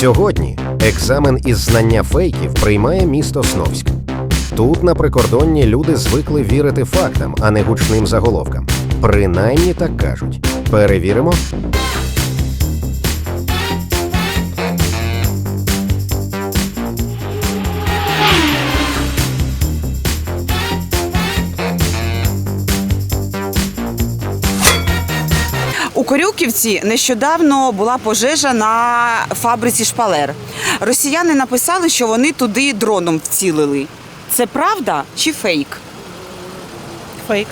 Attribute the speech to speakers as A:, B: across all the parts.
A: Сьогодні екзамен із знання фейків приймає місто Сновськ. Тут на прикордонні люди звикли вірити фактам, а не гучним заголовкам. Принаймні так кажуть. Перевіримо.
B: У Корюківці нещодавно була пожежа на фабриці шпалер. Росіяни написали, що вони туди дроном вцілили. Це правда чи фейк?
C: Фейк.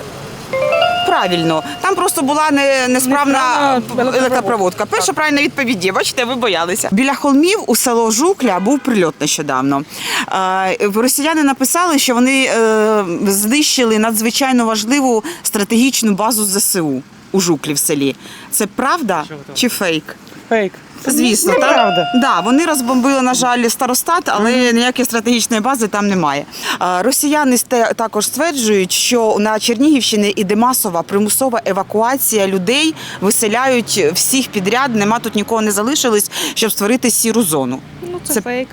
B: Правильно, там просто була не, несправна електропроводка. Перша правильна відповідь є. Бачите, ви боялися. Біля холмів у село Жукля був прильот нещодавно. Росіяни написали, що вони е, знищили надзвичайно важливу стратегічну базу ЗСУ у Жуклі в селі. Це правда чи фейк?
C: Фейк.
B: Звісно, так?
C: Неправда.
B: Да, вони розбомбили, на жаль, старостат, але ніякої стратегічної бази там немає. Росіяни також стверджують, що на Чернігівщині іде масова примусова евакуація людей, виселяють всіх підряд. Нема тут нікого не залишилось, щоб створити сіру зону.
C: Ну, це,
B: Це-
C: фейк.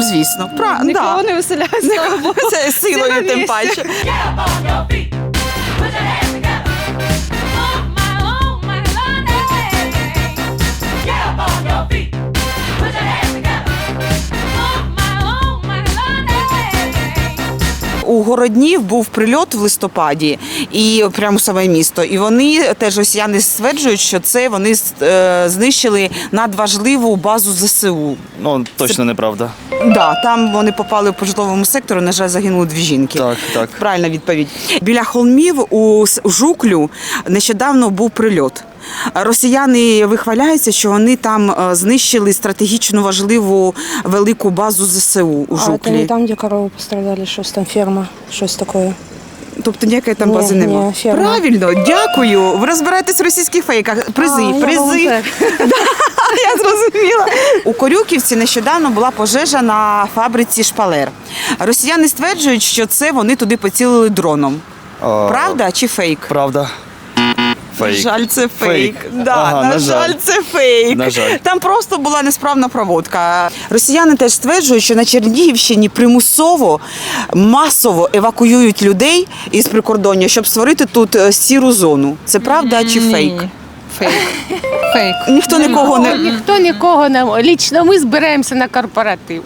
B: Звісно, Пра...
C: Нікого
B: да.
C: не виселяють.
B: Це силою тим паче. У Городнів був прильот в листопаді, і прямо саме місто. І вони теж росіяни стверджують, що це вони е, знищили надважливу базу ЗСУ.
D: Ну, точно неправда.
B: Да, там вони попали по житловому сектору. На жаль, загинули дві жінки.
D: Так, так.
B: Правильна відповідь. Біля холмів у Жуклю нещодавно був прильот. Росіяни вихваляються, що вони там е, знищили стратегічно важливу велику базу ЗСУ у
E: А это
B: Жуклі.
E: не там, где коровы пострадали, что там ферма, что такое?
B: Тобто ніякої там
E: Ні,
B: бази
E: ні,
B: немає.
E: ферма.
B: Правильно, дякую. Ви розбираєтесь в російських фейках. Призи,
E: А,
B: призи. Я зрозуміла. У Корюківці нещодавно була пожежа на фабриці шпалер. Росіяни стверджують, що це вони туди поцілили дроном.
D: А,
B: Правда чи фейк?
D: Правда. Фейк.
B: Жаль, це фейк.
D: Фейк.
B: Да,
D: Ага,
B: на,
D: на
B: жаль,
D: жаль.
B: це фейк.
D: На жаль.
B: Там просто була несправна проводка. Росіяни теж стверджують, що на Чернігівщині примусово масово евакуюють людей із прикордоння, щоб створити тут е, сіру зону. Це правда чи фейк?
C: Фейк. Фейк.
B: Ніхто нікого не
F: Ніхто нікого не лічно ми збираємося на корпоратив.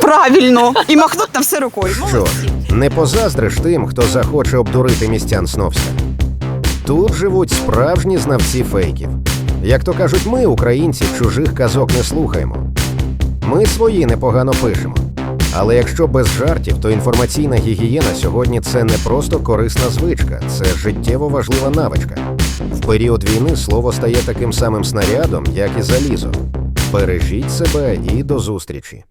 B: правильно і махнуть на все рукою.
A: Що ж, не позаздриш тим, хто захоче обдурити містян Сновська. Тут живуть справжні знавці фейків. Як то кажуть, ми, українці, чужих казок не слухаємо. Ми свої непогано пишемо. Але якщо без жартів, то інформаційна гігієна сьогодні це не просто корисна звичка, це життєво важлива навичка. В період війни слово стає таким самим снарядом, як і залізо. Бережіть себе і до зустрічі.